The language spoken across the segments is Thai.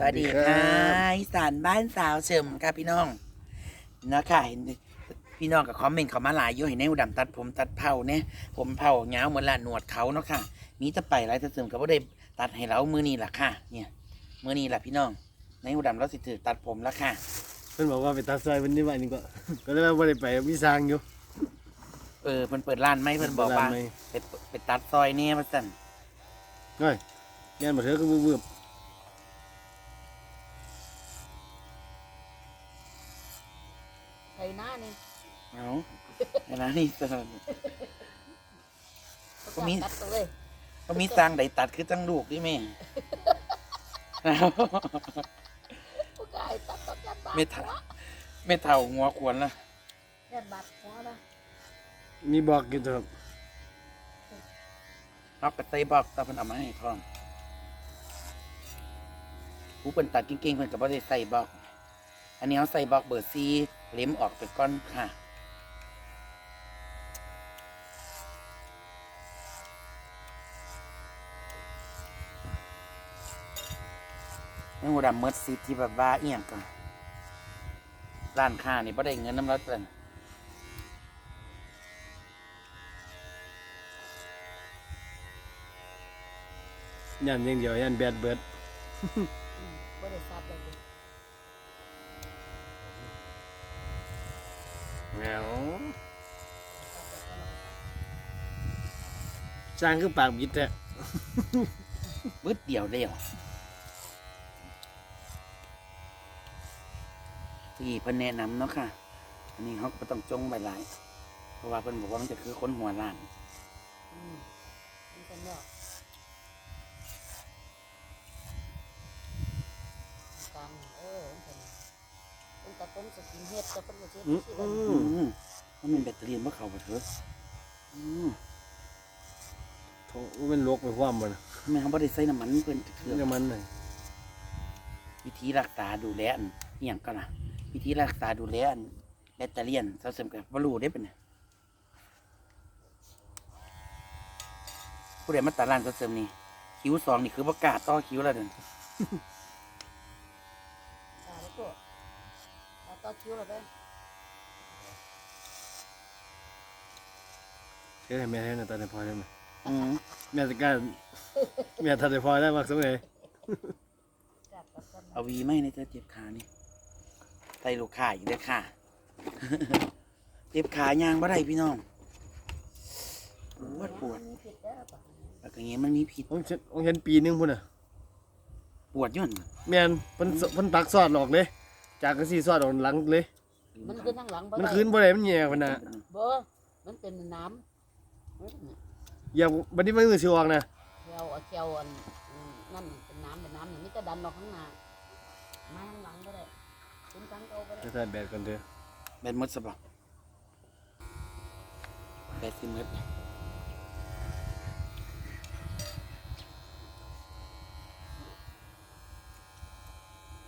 สวัสดีค่ะอีสานบ้านสาวเฉิมค่ะพี่น้องเนาะค่ะเห็นพี่น้องกับคอมเมนต์เขามาหลายอยู่เห็นในอุดมตัดผมตัดเผาเนี่ยผมเผาเงาวเหมือนละหนวดเขาเนาะค่ะ มีแตะไปหลายแตะเสริมก็บ่ได้ตัดให้เรามือนี้ล่ะค่ะ เนี่ยมือนี้ล่ะพี่น้องในอุดมเราสิถือตัดผมแล้วค่ะเพิ่นบอกว่าไปตัดซอยวันนี้วันนี้ก็ก็เลยว่าบ่ได้ไปมีสร้างอยู่เออเพิ่นเปิดร้านไหมเพิ่นบอกว่าร้นไหมไปไปตัดซอยเนี่ยมาสั่นน้อยแม่นบ่เถอะก็วืบ ไถหน้านี่เอาเวลานี่สั่นเขาก็มี ตัดตัวเลยก็มีสร้างใดตัดคือตั้งลูกดิแม่ ผู้กายตัดตัดยันบาดไม่ทันไม่เท่าหัวควรละยันบาดหัวนะๆมีบอกอยู่ครับเอากระเตยบอกตาเพิ่นเอามาให้พร้อมผู้เพิ่นตัดเก่งๆเพิ่นก็บ่ได้ใส่บอก อันนี้เขาใส่บอกเบอร์ซี เล็มออกไปก่อนค่ะเมื่อดำเมิดซีที่แบบว่าเอียงก่อนร้านค้านี่บ่ได้เงินน้ำรัดเลยยันอย่างเดียวยันแบดเบิดอืมบ่ได้ซับเลย แมวสร้างคือปากบิดแท้บึดเดียวเดียวที่เพิ่นแนะนำเนาะค่ะ อันนี้เขาก็ต้องจงใบหลาย เพราะว่าเพิ่นบอกว่ามันจะคือคนหัวล้าน อืมมันเป็นดอกตังเออมันเป็นเป็นตะต้นสกินเฮ็ด จะเป็นบ่เฮ็ดอือสิอืได้ออืมมันเป็นแบตเตอรี่มื่อเขาไปเถอะอืมโถมันลกไปความบ่น่ะแม่เขาบ่ได้ใส่น้ำมันเพิ่นเถื่อนี่มันน่ะวิธีรักษาดูแลอันอหย่างก็นะวิธีรักษาดูแลอันแบตเตอรี่อันเสาเสริมกับบรูได้เป็นยผู้ใดมาตัดร้านเสาเสริมนี่คิ้วสองนี่คือประกล้าศต่อคิ้วแล้วเดิน ตาแล้วก็ ตาต่อคิ้วแล้วเด้อเฮ็ดให้แม่ให้น่ะตัดให้พอได้ไหมอืมแม่จะกล้าแม่ตัดให้พอได้มากสมัยจับตัดกันเอาวีไหมในเจ้าเจ็บขานี่ใส่ลูกค้าอีกเด้อค่ะ เจ็บขายางบ่ได้พี่น้องปวดปวดมีผิดเด้อปะแล้วก็อย่างเงี้ยมันมีผิดผมเห็นผมเห็นปีหนึงพุ่นน่ะ ปวดอยุ่นแม่นเพิ่นเพิ่นตักซอดออกเลย จากกระซี่ซอดออกหลังเลย มันขึ้นทางหลังบ่มันได้คืนบ่ได้มันแย่พุ่นน่ะบ่มันเป็นน้ำมันอย่าบัดนี้มันมือสิออกนะเขียวเอาเขียวอันอืมนั่นเป็นน้ำเป็นน้ำอย่างนี้จะดันออกข้างหน้ามาข้างหลังก็ได้คุณตั้งเก่าก็ได้ จะใส่แบตก่อนเด้อแบตหมดสบะแบตสิหมด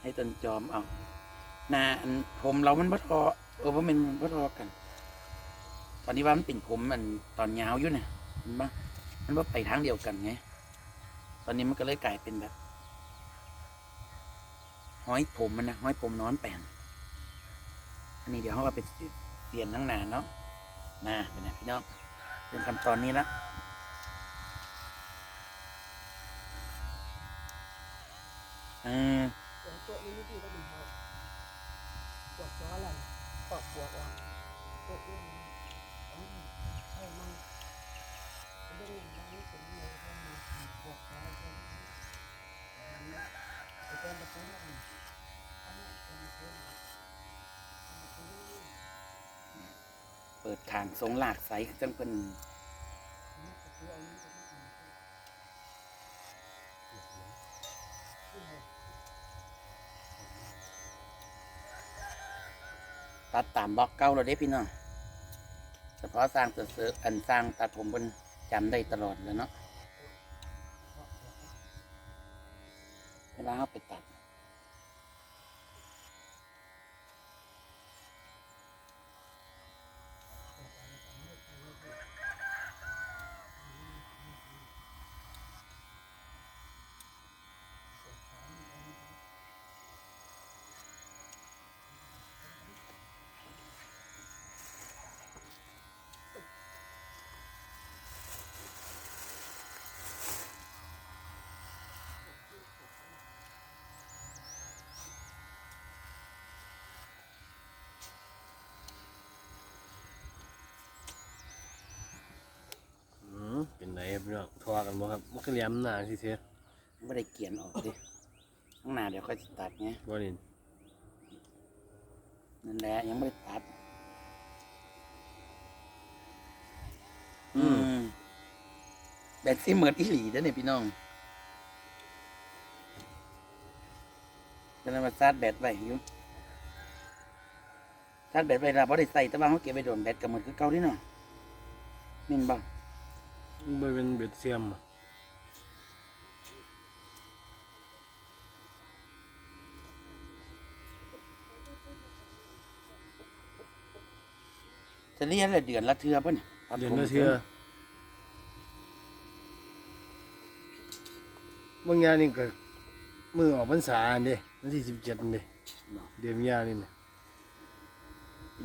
ให้ต้นจอมเอา หนาอันผมเรามันบ่ทอเออว่ามันบ่ทอกัน ตอนนี้ว่ามันเป็นผมมันตอนยาวอยู่เนี่ยเห็นปะมันว่าไปทางเดียวกันไงตอนนี้มันก็เลยกลายเป็นแบบห้อยผมมันนะห้อยผมนอนแปนอันนี้เดี๋ยวเขาก็ไปเปลี่ยนทั้งหนาเนาะนะเป็นไงพี่น้องเป็นขั้นตอนนี้ละออเดี๋ย วดหัวอะไรปวดปวดอะปวดอ้วนเออเออมันเรื่องอย่างนี้เป็นเลยว่ามันปวดจ้ออะไรไอ้เป็นแบบนี้อันนี้เป็นเป็นเปิดทางทรงหลากไซจังเป็นตัดตามบล็อกเก้าเราได้พี่น้องเฉพาะสร้างเสืออันสร้างตัดผมบนจำได้ตลอดเลยเนาะเวลาเอาไปตัด พี่น้องทอกันบ่ครับมันก็เหลี่ยมหน้าสิเสียไม่ได้เกียนออกดิข้างหน้าเดี๋ยวค่อยตัดไงบ่นี่นั่นแหละยังไม่ได้ตัด อือืมมแบตซี่เหมือนอีหลีเด้อเนี่ยพี่น้องเป็นมาซาดแบตไว้อยู่ซาดแบตไว้แล้วพอได้ใส่แต่ว่าเขาเก็บไปโดนแบตกับมันคือเก่าที่เนาะแมินบ่ มันบ่เป็นเบ็ดเสียมอะจะเรียนอะไรเดือนละเทือป่ะเนี่ยตัเดือนผมละเทื่อบางอย่างนี่ก็มือออกพรรษาอันเด้วันที่17อันเด้เดือนมีนานี่นะ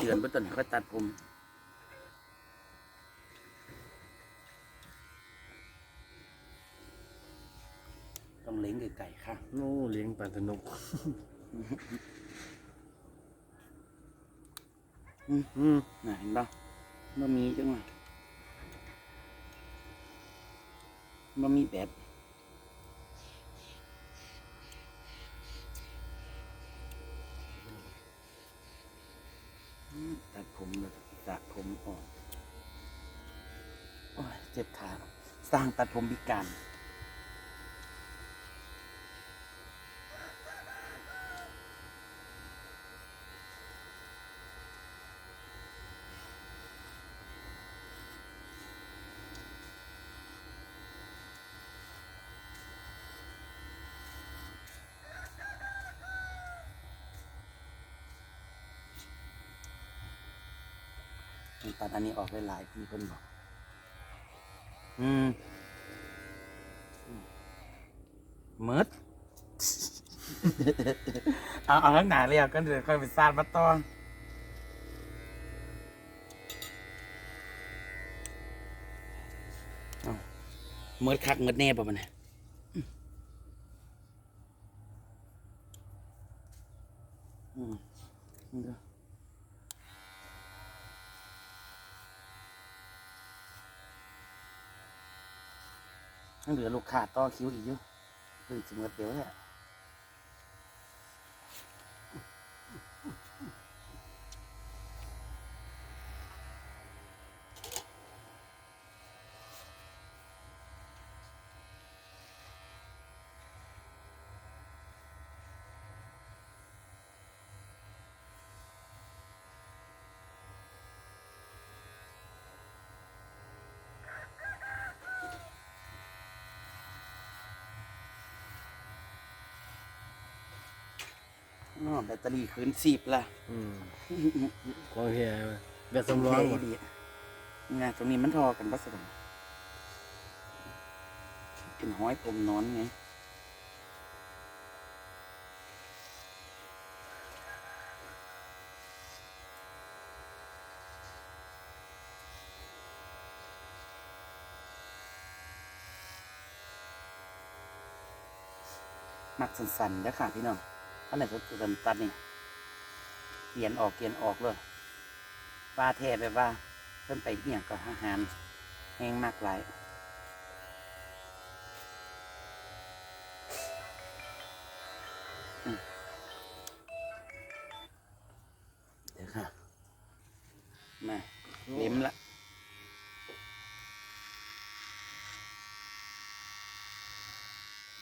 เดือนป่ะตอนนี้ค่อยตัดผมต้ องเล้งไก่ๆค่ะโอ้เลี้ยงปลาสนุกอืมอืมน่ะเห็นปะบะมีจังหวะบะมีแบบอืมตัดผมแล้วก็สระผมออก โอ้ยเจ็บขาสร้างตัดผมพิการ ดอันนี้ออกหลายๆพี่เพิ่นบอก อืมเมิดเอาเอาทั้งหนาเลยอะก็เดี๋ยวค่อยไปซาดมาตอนเอาเมิดคักเมิดแน่ป่ะมันเนี่ยอืม ยังเหลือลูกค้าต่อคิวอีกอยู่คือจะเมื่อเดียวเนี่ย อ๋อแบตเตอรี่คืนสิบละอืมของเฮียแบตสำรองบ่ดีนี่นะตรงนี้มันทอกันปะสมเป็นห้อยผมนอนไงมักสั่นๆนะค่ะพี่น้อง อันไหนก็เริ่มตัดนี่เกียนออกเกียนออกเลยปลาแท้แบบว่า เพิ่นไปเนี่ยก็อาหารแห้งมากหลายเดี๋ยวค่ะ มาเล็มละ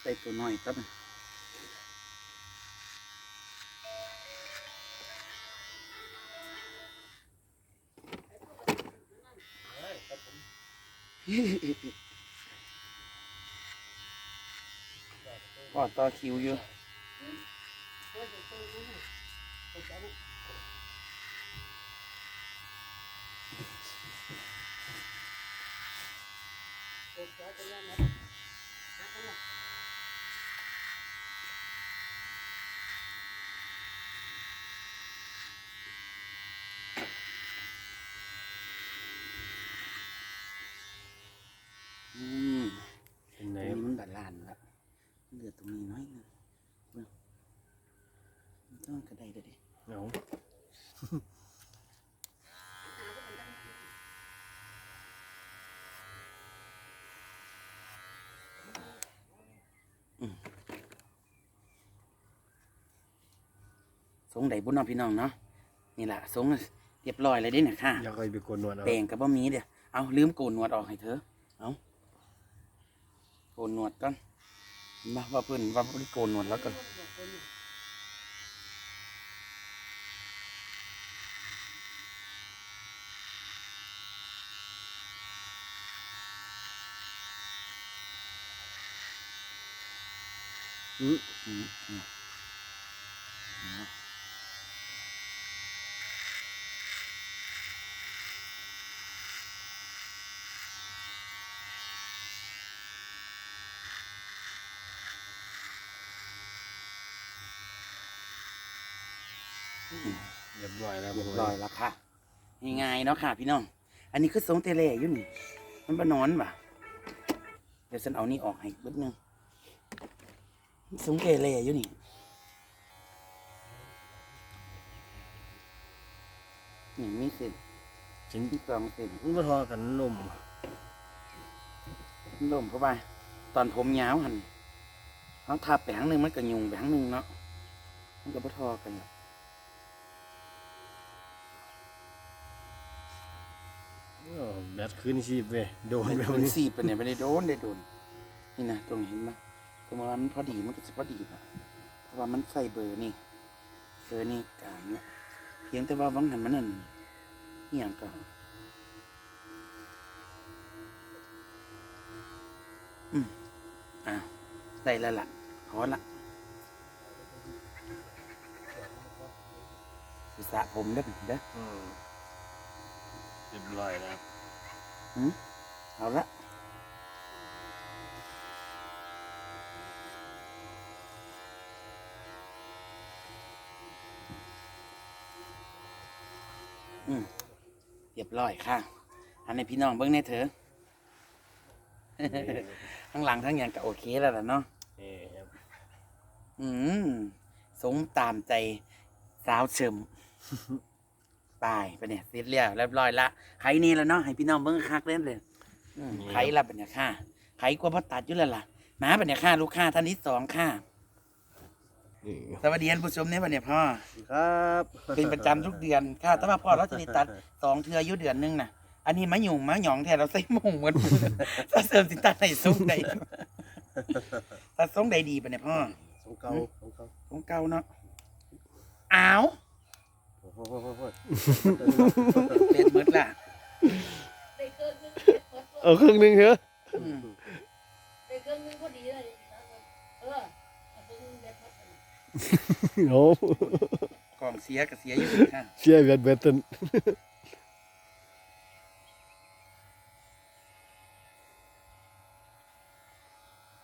ใส่ตัวน้อยครั บพ่อต่อคิวอยู่อืม เป็นไหน ตรงนี้มันบาลานซ์ละเหลือตรงนี้น้อยหนึงเบิ่งมันต้องกระไดเด้อดิ เอา อ งใดบุญเน้องพี่น้องเนาะนี่แหละทรงเรียบร้อยเลยเด้เนี่ยค่ะอยากไปไปโกนหนวดเอาแปลงกับบ่มีเด้อเอาลืมโกนหนวดออกให้เธอเอาโกนหนวดก่อนมาว่าเพิ่นว่าเพิ่นโกนหนวดแล้วก่อนอืมอืมอืมเอา เรียบร้อยแล้วเรียบร้อยแล้วค่ะง่ายๆเนาะค่ะ พี่น้อง อันนี้คือทรงเตเล่อยู่นี่ มันบ่นอนป่ะเดี๋ยวฉันเอานี่ออกให้เบิดนึงทรงเตเล่อยู่นี่นี่มีเส้นชิ้นมีสองเส้นมันมาทอกันนมลมเข้าไป ตอนผมยาวหันเขาทับไปข้างหนึ่งมันก็ยุงไปข้างหนึ่งเนาะมันก็บ่ทอกันหรอก อ้าว แบตคืนชีพเว้ยโดนมันแบบมันนี้สีบไปเนี่ยไม่ได้โดนได้โดน นี่นะตรงเห็นไหมตรงว่ามันพอดีมันก็จะพอดีนะเพราะว่ามันใส่เบอร์นี่เบอร์นี่กลางเนี่ยเพียงแต่ว่าวังหันมันนั่นอหย่างก็อืมอ้าวได้แล้วล่ะพอละสิสระผมได้อเด้อ อืมเรียบร้อยแล้วหืม เอาละอืมเรียบร้อยค่ะ อันนี้พี่น้องเบิ้งในเถอะข้างหลังทั้งอย่างก็โอเคแล้วล่ะเนาะนี่ครับอืม สงตามใจสาวเฉิม ตายไปเนี่ยเสร็จแล้วเรียบร้อยละไขนี่แล้วเนาะให้พี่น้องเบิ้งคักเล่นเลยอืมไขละเป็นเนี่ยค่ะไขกว่าพ่อตัดอยู่แล้วล่ะมาเป็นเนี่ยค่ะลูกค้าท่านที่สองค่ะนี่สวัสดีท่านผู้ชมเนี่ยเป็นเนี่ยพ่อ ครับเป็นประจำทุกเดือนค่ะแต่ว่าพ่อเราจะได้ตัดสองเทืออยุเดือนหนึงน่ะ อันนี้มะหยุ่งมะหยองแทนเราใส่หมุงเหมือนถ้าเสริมสิตัดในซุ้งใดตัดซุ้งใดดีไปเนี่ยพ่อ สงเก่าสงเก่าซุ้งเก่าเนาะอ้าว โอ้โหโอ้โหโอ้โหเล่นมืดล่ะได้เครื่องนึงเด็ดหมดเอครึ่งหนึงเถอะอืมได้เครื่องนึงพอดีเลยเออเอาเครื่องนึงเด็ดหมดโอ้กล่องเสียกับเสียอยู่ค่ะเสียแบตแบตตัน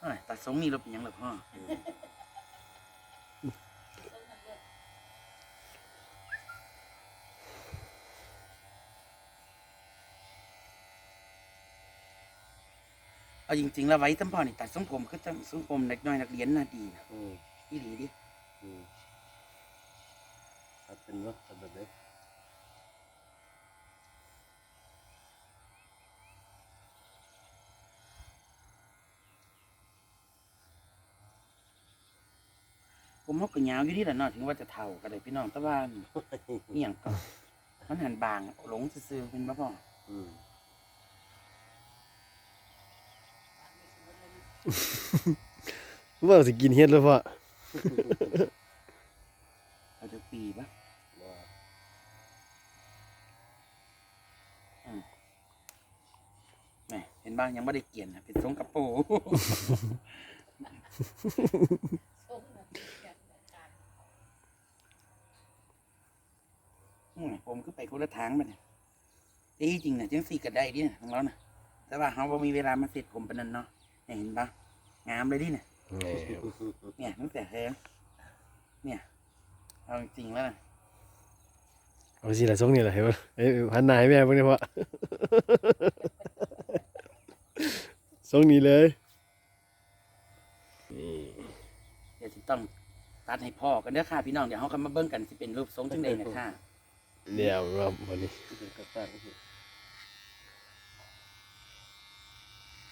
อ้ยตัดซุ้งนี่เราเป็นหยังหรอพ่อ เอาจริงๆแล้วไว้ตั้งพ่อนี่ตัดทรงผมก็จะทรงผมเด็กน้อยนักเรียนน่าดีนะอืมอีหลีดิอืมตัดเป็นว่าตัดแบบไหนผมเขาก็ยาวอยู่ที่ละเนาะถึงว่าจะเท่ากันเลยพี่น้องแต่ว่านี่อย่างก็มันหันบางอะหลงซื่อๆเป็นบ่พ่ออืม ว่าสิกินเฮ็ดแล้วพ่อเราจะปีปะแหมเห็นบ้างยังไม่ได้เกียนนะเป็นทรงกระโปรงส่งนะอยากได้การอืมผมก็ไปคนละทางมาเนี่ยที่จริงเนี่ยจังสี่ก็ได้ดิเนี่ยของเราน่ะแต่ว่าเขาบ่มีเวลามาเสร็จผมปานนั้นเนาะ เนี่ยเห็นปะงามเลยดิเนี่ยเนี่ยตั้งแต่แท้เนี่ยเอาจริงๆแล้วนะเอาสิละส่งนี่แหละเห็นบ่เอ้ยหันหน้าให้แม่เบิ่งได้พ่อส่งนี่เลยเดี๋ยวสิต้องตัดให้พ่อกันเด้อค่ะพี่น้องเดี๋ยวเขาก็มาเบิ่งกันสิเป็นรูปทรงจังใดนะค่ะเดี๋ยวว่าวันนี้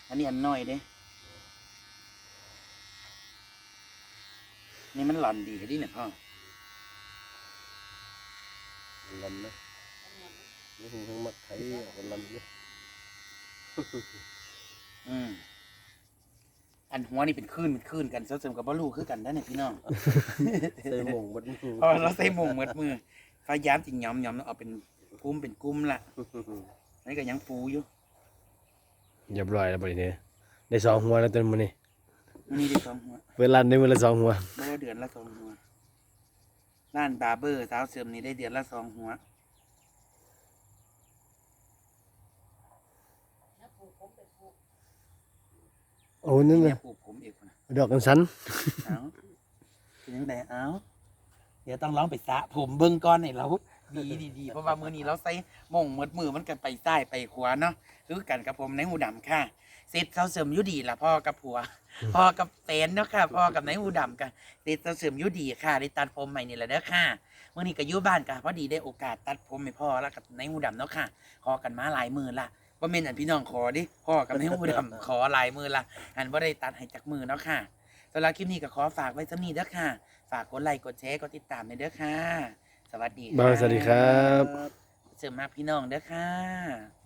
อันนี้อันน้อยเด้ นี่มันหล่อนดีดิเนี่ยพ่อลำนะนี่ถึงทั้งมักไทยออกลำเลยอืมอันหัวนี่เป็นคลื่นเป็นคลื่นกันเสริมกับบ่รู้คือกันได้อเนี่ยพี่น้องใส่หมงบัดมือพอเราใส่หมงมืดมือพยายามจิงยอมยอมเอาเป็นกุ้มเป็นกุ้มละนี่ก็ยังฟูอยู่เรียบร้อยแล้วบัดนี้ได้สองหัวแล้วจนมื้อนี้ นี่ได้สองหัวเปิดร้านได้มื้อละสองหัวบ่ว่าเดือนละสองหัวร้านบาร์เบอร์สาวเสริมนี่ได้เดือนละสองหัวถ้าปลูกผมไปปลูกโอ้นั่นเนี่น่ะยปลูกผมเองนะดอกกันสันเอาเป็นยังไงเอาเดี๋ยวต้องร้องไปสระผมเบิ้งก้อนให้เราดีดีดีเพราะว่ามือนี้เราใส่หมงมืดมือมันกันไปใต้ไปขวาเนาะคือกันกับผมในหูดำค่ะ เสร็จเขาเสริมอยุดีละพ่อกับผัว พ่อกับแฟนเนาะค่ะพ่อกับในหูดำกันเสร็จเขาเสริมอยุดีค่ะได้ตัดผมใหม่นี่แหละเด้อค่ะเมื่อนี้ก็อยู่บ้านกันพอดีได้โอกาสตัดผมให้พ่อแล้วกับในหูดำเนาะค่ะขอกันมาหลายมือละว่าเมนอันพี่น้องขอดิพ่อกับในหูดำขอหลายมือละอันว่าได้ตัดให้จากมือเนาะค่ะสำหรับคลิปนี้ก็ขอฝากไว้สำนีเด้อค่ะ ฝากกดไลค์กดแชร์กดติดตามในเด้อค่ะ สวัสดีบางสวัสดีครับเสริมมาพี่น้องเด้อค่ะ